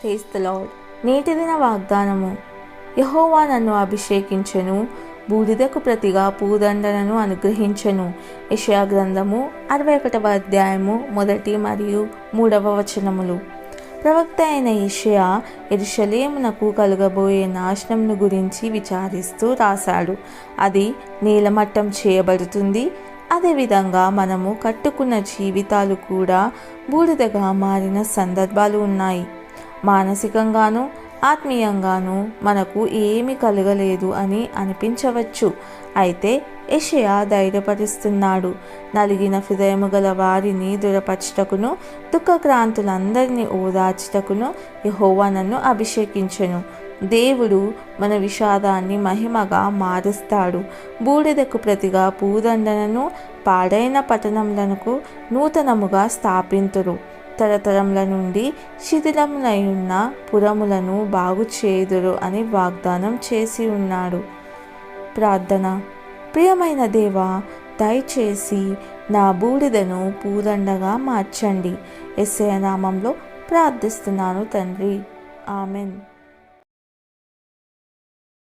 క్రైస్తలాడ్ నేటి దిన వాగ్దానము. యహోవా నన్ను అభిషేకించెను బూడిదకు ప్రతిగా పూదండలను అనుగ్రహించెను. యషయా గ్రంథము అరవై ఒకటవ అధ్యాయము మొదటి మరియు మూడవ వచనములు. ప్రవక్త అయిన ఇషయా ఎరుషలేమునకు కలగబోయే నాశనంను గురించి విచారిస్తూ రాశాడు. అది నీలమట్టం చేయబడుతుంది. అదేవిధంగా మనము కట్టుకున్న జీవితాలు కూడా బూడిదగా మారిన సందర్భాలు ఉన్నాయి. మానసికంగాను ఆత్మీయంగాను మనకు ఏమి కలగలేదు అని అనిపించవచ్చు. అయితే యెషయా ధైర్యపరుస్తున్నాడు. నలిగిన హృదయము గల వారిని దృఢపరచుటకును దుఃఖక్రాంతులందరినీ ఓదార్చుటకును యహోవా నన్ను అభిషేకించెను. దేవుడు మన విషాదాన్ని మహిమగా మారుస్తాడు. బూడిదకు ప్రతిగా పూదండనను పాడైన పట్టణములకు నూతనముగా స్థాపింతురు. తరతరముల నుండి శిథిలములైన పురములను బాగు చేయుదురు అని వాగ్దానం చేసి ఉన్నాడు. ప్రార్థన. ప్రియమైన దేవా దయచేసి నా బూడిదను పూదండగా మార్చండి. ఎస్ఐ నామంలో ప్రార్థిస్తున్నాను తండ్రి. ఆమెన్.